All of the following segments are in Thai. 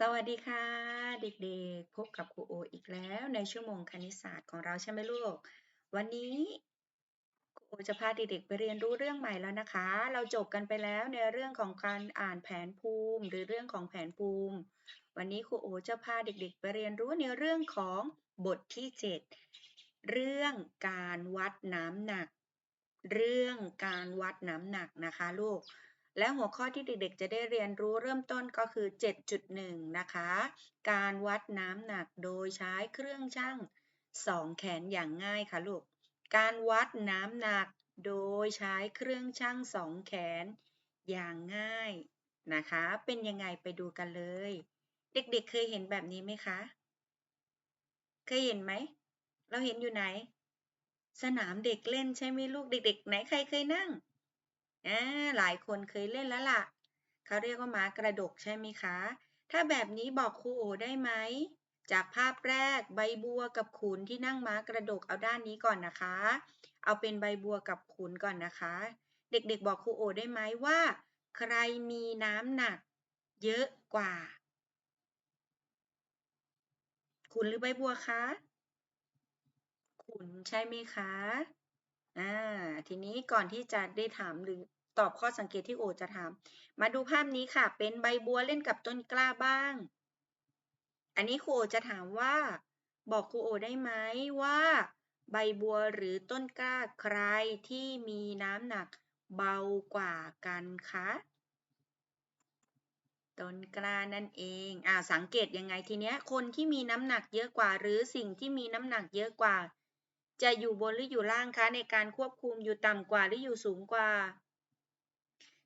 สวัสดีค่ะ เด็กๆ พบกับครูโออีกแล้วในชั่วโมงคณิตศาสตร์ของเราใช่ไหมลูก วันนี้ครูโอจะพาเด็กๆไปเรียนรู้เรื่องใหม่แล้วนะคะ เราจบกันไปแล้วในเรื่องของการอ่านแผนภูมิ หรือเรื่องของแผนภูมิ วันนี้ครูโอจะพาเด็กๆ ไปเรียนรู้ในเรื่องของบทที่ 7 เรื่องการวัดน้ำหนัก เรื่องการวัดน้ำหนักนะคะลูก และหัวข้อที่เด็กๆ จะได้เรียนรู้เริ่มต้นก็คือ 7.1 นะคะ การวัดน้ำหนักโดยใช้เครื่องชั่ง 2 แขนอย่างง่ายค่ะลูก การวัดน้ำหนักโดยใช้เครื่องชั่ง 2 แขนอย่างง่ายนะคะ เป็นยังไงไปดูกันเลย เด็กๆ เคยเห็นแบบนี้ไหมคะ เคยเห็นไหม เราเห็นอยู่ไหน สนามเด็กเล่นใช่ไหมลูกเด็กๆ ไหนใครเคยนั่ง อ่าหลายคนเคยเล่นแล้วล่ะ เขาเรียกว่าม้ากระดกใช่ไหมคะ ถ้าแบบนี้บอกครูโอได้ไหม จากภาพแรกใบบัวกับขุนที่นั่งม้ากระดกเอาด้านนี้ก่อนนะคะ เอาเป็นใบบัวกับขุนก่อนนะคะ เด็กๆบอกครูโอได้ไหมว่า ใครมีน้ำหนัก เยอะกว่า ขุนหรือใบบัวคะขุนใช่ไหมคะ อ่าทีนี้ก่อนที่จะได้ถามหรือตอบข้อสังเกตที่โอจะถาม มาดูภาพนี้ค่ะ เป็นใบบัวเล่นกับต้นกล้าบ้าง อันนี้ครูโอจะถามว่า บอกครูโอได้ไหมว่า ใบบัวหรือต้นกล้าใครที่มีน้ำหนักเบากว่ากันคะต้นกล้านั่นเอง อ่าสังเกตยังไงทีเนี้ย คนที่มีน้ำหนักเยอะกว่า หรือสิ่งที่มีน้ำหนักเยอะกว่า จะอยู่บนหรืออยู่ล่างคะในการควบคุมอยู่ต่ำกว่าหรืออยู่สูงกว่า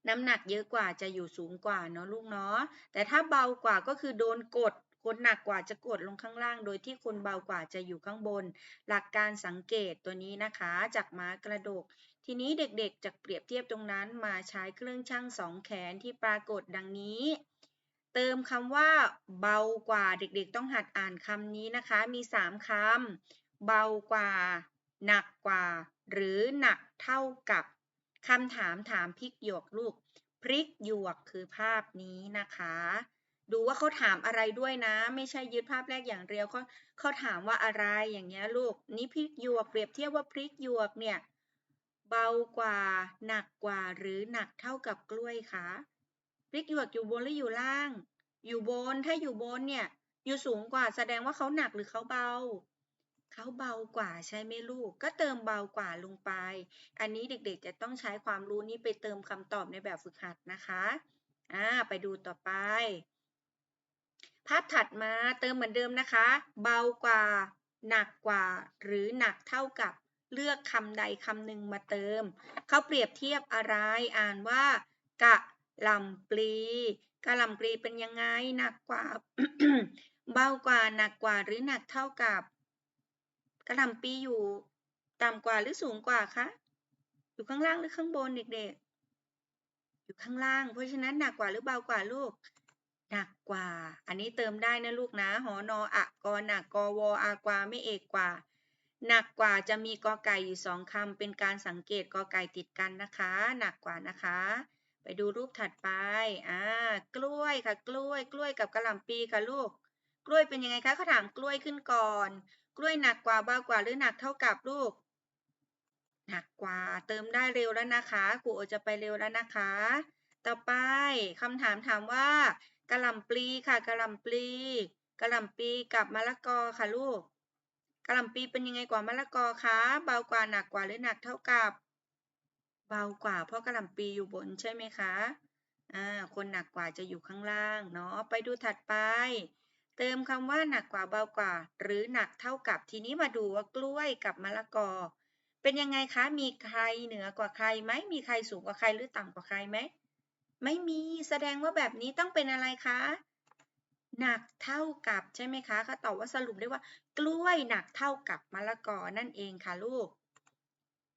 น้ำหนักเยอะกว่าจะอยู่สูงกว่าเนาะลูกเนาะแต่ถ้าเบากว่าก็คือโดนกดคนหนักกว่าจะกดลงข้างล่าง โดยที่คนเบากว่าจะอยู่ข้างบน หลักการสังเกตตัวนี้นะคะ จากม้ากระดก ทีนี้เด็กๆจะเปรียบเทียบตรงนั้นมาใช้เครื่องชั่งสองแขนที่ปรากฏดังนี้ เติมคำว่าเบากว่าเด็กๆต้องหัดอ่านคำนี้นะคะ มี 3คำ เบากว่า หนักกว่า หรือหนักเท่ากับคำถามถามพริกหยวกลูก พริกหยวกคือภาพนี้นะคะ ดูว่าเขาถามอะไรด้วยนะ ไม่ใช่ยึดภาพแรกอย่างเดียวเขาเขาถามว่าอะไรอย่างเงี้ยลูก นี่พริกหยวกเปรียบเทียบว่าพริกหยวกเนี่ยเบากว่า หนักกว่า หรือหนักเท่ากับกล้วยคะพริกหยวกอยู่บนหรืออยู่ล่าง อยู่บน ถ้าอยู่บนเนี่ย อยู่สูงกว่า แสดงว่าเขาหนักหรือเขาเบา เขาเบากว่าใช่ไหมลูก ก็เติมเบากว่าลงไป อันนี้เด็กๆจะต้องใช้ความรู้นี้ไปเติมคำตอบในแบบฝึกหัดนะคะอ่าไปดูต่อไป ภาพถัดมาเติมเหมือนเดิมนะคะ เบากว่า หนักกว่า หรือหนักเท่ากับเลือกคำใดคำหนึ่งมาเติม เขาเปรียบเทียบอะไร อ่านว่ากะลำปลีกะลำปลีเป็นยังไง หนักกว่า เบากว่า หนักกว่า หรือหนักเท่ากับ กระหล่ำปีอยู่ต่ำกว่าหรือสูงกว่าคะ อยู่ข้างล่างหรือข้างบนเด็กๆ อยู่ข้างล่าง เพราะฉะนั้นหนักกว่าหรือเบากว่าลูก หนักกว่า อันนี้เติมได้นะลูกนะ หอนออะกอหนักกอวออากวาไม่เอกกว่า หนักกว่าจะมีกอไก่อยู่สองคำเป็นการสังเกตกอไก่ติดกันนะคะ หนักกว่านะคะ ไปดูรูปถัดไป อ่า กล้วยค่ะ กล้วย กล้วยกับกระหล่ำปีค่ะลูก กล้วยเป็นยังไงคะเขาถามกล้วยขึ้นก่อน กล้วยหนักกว่าเบากว่าหรือหนักเท่ากับลูก หนักกว่าเติมได้เร็วแล้วนะคะครูโอจะไปเร็วแล้วนะคะ ต่อไปคำถามถามว่ากระหล่ำปลีค่ะกระหล่ำปลีกระหล่ำปลีกับมะละกอค่ะลูกกระหล่ำปลีเป็นยังไงกว่ามะละกอคะเบากว่าหนักกว่าหรือหนักเท่ากับ เบากว่าเพราะกระหล่ำปลีอยู่บนใช่ไหมคะอ่าคนหนักกว่าจะอยู่ข้างล่างเนาะไปดูถัดไป เติมคำว่าหนักกว่าเบากว่า หรือหนักเท่ากับทีนี้มาดูว่ากล้วยกับมะละกอ เป็นยังไงคะ มีใครเหนือกว่าใครไหมมีใครสูงกว่าใครหรือต่ำกว่าใครไหมไม่มีแสดงว่าแบบนี้ต้องเป็นอะไรคะหนักเท่ากับใช่ไหมคะเขาตอบว่าสรุปได้ว่า กล้วยหนักเท่ากับมะละกอนั่นเองค่ะลูก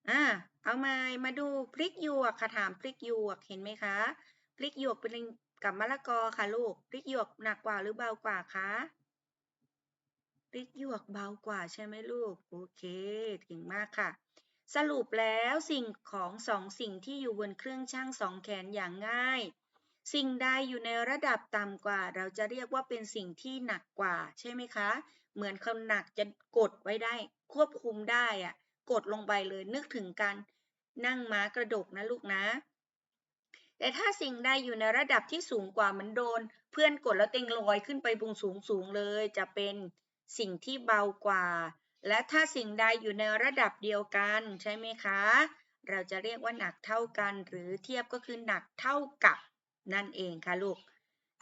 อ่าเอามามาดูพริกหยวกค่ะถามพริกหยวกเห็นไหมคะพริกหยวกเป็น กับมะละกอค่ะลูกพริกหยวกหนักกว่าหรือเบากว่าคะพริกหยวกเบากว่าใช่ไหมลูก โอเคเก่งมากค่ะ สรุปแล้วสิ่งของสองสิ่งที่อยู่บนเครื่องชั่งสองแขนอย่างง่าย สิ่งใดอยู่ในระดับต่ำกว่า เราจะเรียกว่าเป็นสิ่งที่หนักกว่า ใช่ไหมคะ เหมือนคนหนักจะกดไว้ได้ ควบคุมได้อะกดลงไปเลยนึกถึงการนั่งม้ากระดกนะลูกนะ แต่ถ้าสิ่งใดอยู่ในระดับที่สูงกว่ามันโดน เพื่อนกดแล้วเต็งลอยขึ้นไปบงสูงสูงเลย จะเป็นสิ่งที่เบากว่า และถ้าสิ่งใดอยู่ในระดับเดียวกันใช่ไหมคะ เราจะเรียกว่าหนักเท่ากัน หรือเทียบก็คือหนักเท่ากับนั่นเองค่ะลูก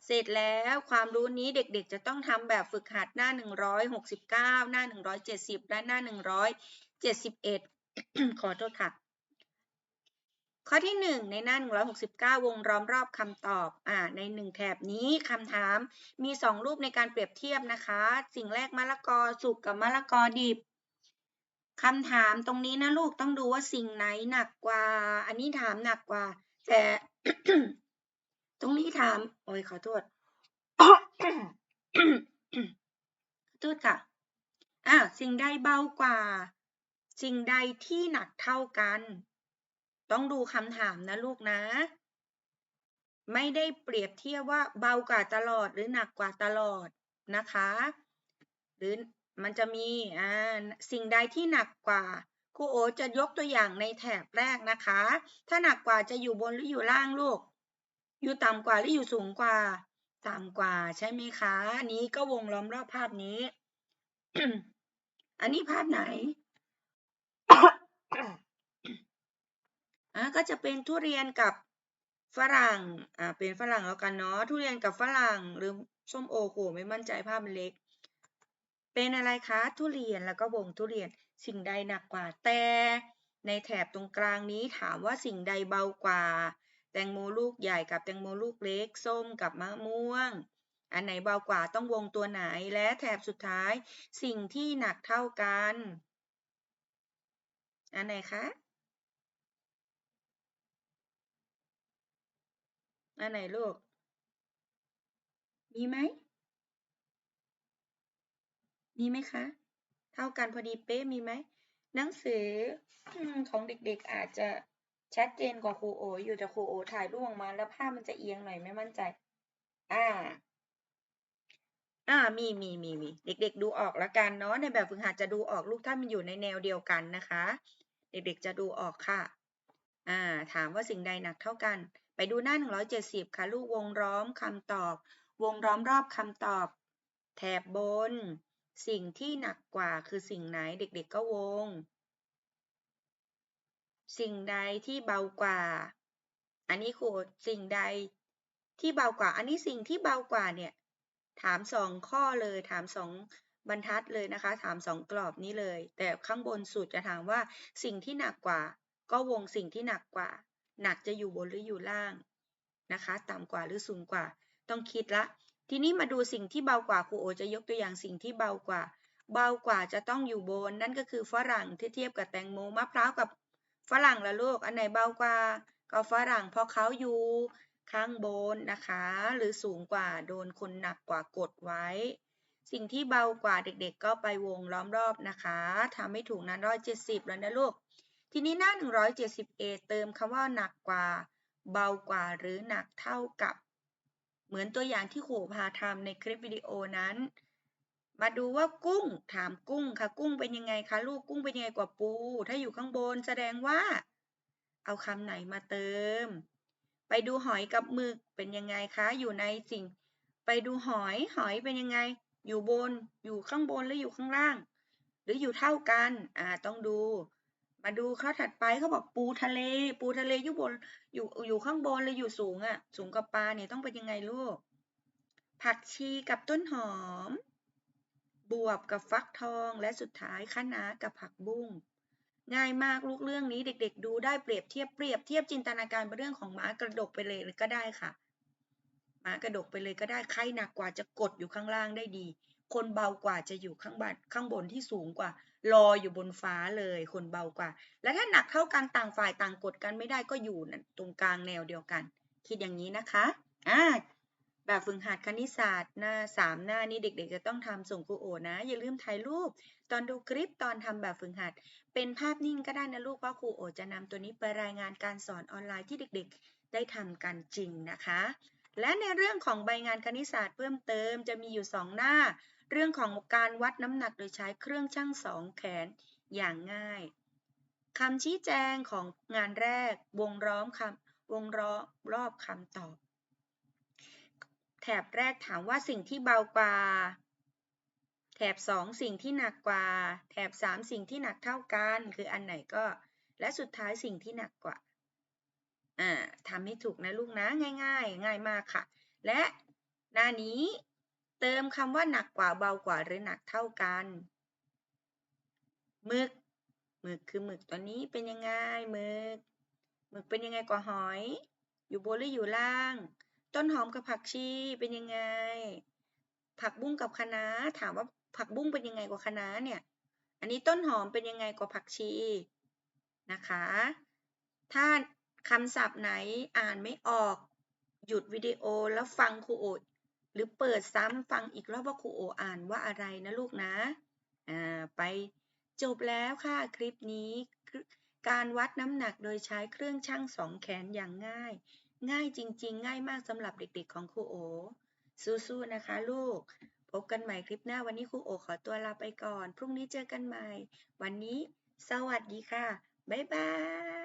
เสร็จแล้วความรู้นี้เด็กๆ จะต้องทำแบบฝึกหัดหน้า 169 หน้า 170 และหน้า 171 ขอโทษค่ะ ข้อที่ 1 ในหน้า 169 วงล้อมรอบคำตอบอ่าใน 1 แถบนี้คำถามมี 2 รูปในการเปรียบเทียบนะคะ สิ่งแรกมะละกอสุกกับมะละกอดิบคำถามตรงนี้นะลูกต้องดูว่าสิ่งไหนหนักกว่า อันนี้ถามหนักกว่า แต่ ตรงนี้ถาม โอ้ยขอโทษขอโทษค่ะอ่าสิ่งใดเบากว่า สิ่งใดที่หนักเท่ากัน ต้องดูคำถามนะลูกนะ ไม่ได้เปรียบเทียบว่าเบากว่าตลอดหรือหนักกว่าตลอดนะคะ หรือมันจะมีอ่าสิ่งใดที่หนักกว่าครูโอจะยกตัวอย่างในแถบแรกนะคะ ถ้าหนักกว่าจะอยู่บนหรืออยู่ล่างลูก อยู่ต่ำกว่าหรืออยู่สูงกว่า ต่ำกว่าใช่ไหมคะ อันนี้ก็วงล้อมรอบภาพนี้ อันนี้ภาพไหน อะก็จะเป็นทุเรียนกับฝรั่ง อ่า เป็นฝรั่งแล้วกันเนาะ ทุเรียนกับฝรั่งหรือส้มโอโหไม่มั่นใจภาพมันเล็ก เป็นอะไรคะ ทุเรียนแล้วก็วงทุเรียน สิ่งใดหนักกว่า แต่ในแถบตรงกลางนี้ถามว่าสิ่งใดเบากว่า แตงโมลูกใหญ่กับแตงโมลูกเล็ก ส้มกับมะม่วง อันไหนเบากว่าต้องวงตัวไหน และแถบสุดท้าย สิ่งที่หนักเท่ากัน อันไหนคะ อันไหนลูก มีไหม มีไหมคะ เท่ากันพอดีเป๊ะมีไหม หนังสือของเด็กๆอาจจะชัดเจนกว่าครูโอ อยู่แต่ครูโอถ่ายรูปออกมาแล้วภาพมันจะเอียงหน่อยไม่มั่นใจ อ่า อ่า มีมีมีมี เด็ก ๆ ดูออกล้วกันเนาะ ในแบบฝึกหัดจะดูออกลูกถ้ามันอยู่ในแนวเดียวกันนะคะ เด็กๆจะดูออกค่ะ อ่า ถามว่าสิ่งใดหนักเท่ากัน ไปดูหน้า 170 ค่ะ ลูกวงล้อมคำตอบ วงล้อมรอบคำตอบ แถบบน สิ่งที่หนักกว่าคือสิ่งไหนเด็กๆก็วง สิ่งใดที่เบากว่า อันนี้ครูสิ่งใดที่เบากว่า อันนี้สิ่งที่เบากว่าเนี่ย ถามสองข้อเลย ถามสองบรรทัดเลยนะคะ ถามสองกรอบนี้เลย แต่ข้างบนสุดจะถามว่าสิ่งที่หนักกว่า ก็วงสิ่งที่หนักกว่า หนักจะอยู่บนหรืออยู่ล่างนะคะ ต่ำกว่าหรือสูงกว่า ต้องคิดละ ทีนี้มาดูสิ่งที่เบากว่าครูโอจะยกตัวอย่างสิ่งที่เบากว่า เบากว่าจะต้องอยู่บน นั่นก็คือฝรั่งที่เทียบกับแตงโมมะพร้าวกับฝรั่งละลูก อันไหนเบากว่า ก็ฝรั่งเพราะเขาอยู่ข้างบนนะคะ หรือสูงกว่าโดนคนหนักกว่ากดไว้ สิ่งที่เบากว่าเด็กๆ ก็ไปวงล้อมรอบนะคะทำให้ถูกนั้นร้อยเจ็ดสิบแล้วนะลูก ทีนี้หน้า 171เติมคำว่าหนักกว่า เบากว่า หรือหนักเท่ากับ เหมือนตัวอย่างที่ครูพาทำในคลิปวิดีโอนั้น มาดูว่ากุ้ง ถามกุ้งค่ะ กุ้งเป็นยังไงคะลูกกุ้งเป็นยังไงกว่าปู ถ้าอยู่ข้างบนแสดงว่า เอาคำไหนมาเติม ไปดูหอยกับหมึกเป็นยังไงคะ อยู่ในสิ่ง ไปดูหอย หอยเป็นยังไง อยู่บน อยู่ข้างบนหรืออยู่ข้างล่าง หรืออยู่เท่ากัน อ่า ต้องดู มาดูข้อถัดไปเขาบอกปูทะเล ปูทะเลอยู่บนอยู่อยู่ข้างบนหรือยู่สูงอะ่ะ สูงกับปลาเนี่ยต้องเป็นยังไงลูก ผักชีกับต้นหอม บวบกับฟักทองและสุดท้ายคะน้ากับผักบุ้งง่ายมากลูกเรื่องนี้เด็ก ๆ ดูได้เปรียบเทียบเปรียบเทียบจินตนาการเป็นเรื่องของหมากระดกไปเลยก็ได้ค่ะหมากระดกไปเลยก็ได้ใครหนักกว่าจะกดอยู่ข้างล่างได้ดี คนเบากว่าจะอยู่ข้างบนข้างบนที่สูงกว่า ลอยอยู่บนฟ้าเลยคนเบากว่า และถ้าหนักเท่ากันต่างฝ่ายต่างกดกันไม่ได้ก็อยู่ตรงกลางแนวเดียวกัน คิดอย่างนี้นะคะอ่าแบบฝึกหัดคณิตศาสตร์หน้าสามหน้านี้เด็ก ๆ จะต้องทำส่งครูโอนะ อย่าลืมถ่ายรูป ตอนดูคลิปตอนทำแบบฝึกหัด เป็นภาพนิ่งก็ได้นะลูกเพราะครูโอจะนำตัวนี้ไปรายงานการสอนออนไลน์ที่เด็ก ๆ ได้ทำกันจริงนะคะ และในเรื่องของใบงานคณิตศาสตร์เพิ่มเติมจะมีอยู่ 2 หน้า เรื่องของการวัดน้ำหนักโดยใช้เครื่องชั่งสองแขนอย่างง่ายคำชี้แจงของงานแรกวงล้อมคำวงล้อมรอบคำตอบ แถบแรกถามว่าสิ่งที่เบากว่า แถบ 2 สิ่งที่หนักกว่า แถบ 3 สิ่งที่หนักเท่ากัน คืออันไหนก็ และสุดท้ายสิ่งที่หนักกว่าอ่าทำให้ถูกนะลูกนะง่าย ๆ ง่ายมากค่ะ และหน้านี้ เติมคำว่าหนักกว่าเบากว่าหรือหนักเท่ากันหมึกหมึกคือหมึกตัวนี้เป็นยังไงหมึกหมึกเป็นยังไงกว่าหอย อยู่บนหรืออยู่ล่าง ต้นหอมกับผักชีเป็นยังไง ผักบุ้งกับคะน้าถามว่าผักบุ้งเป็นยังไงกว่าคะน้าเนี่ย อันนี้ต้นหอมเป็นยังไงกว่าผักชีนะคะ ถ้าคำศัพท์ไหนอ่านไม่ออก หยุดวิดีโอแล้วฟังครูโอ รือเปิดซ้ำฟังอีกรอบว่าครูโออ่านว่าอะไรนะลูกนะ อ่า ไปจบแล้วค่ะคลิปนี้ การวัดน้ำหนักโดยใช้เครื่องชั่งสองแขนอย่างง่าย ง่ายจริง ๆ ง่ายมากสำหรับเด็กๆของครูโอ สู้ๆนะคะลูก พบกันใหม่คลิปหน้าวันนี้ครูโอขอตัวลาไปก่อน พรุ่งนี้เจอกันใหม่ วันนี้ สวัสดีค่ะ บ๊ายบาย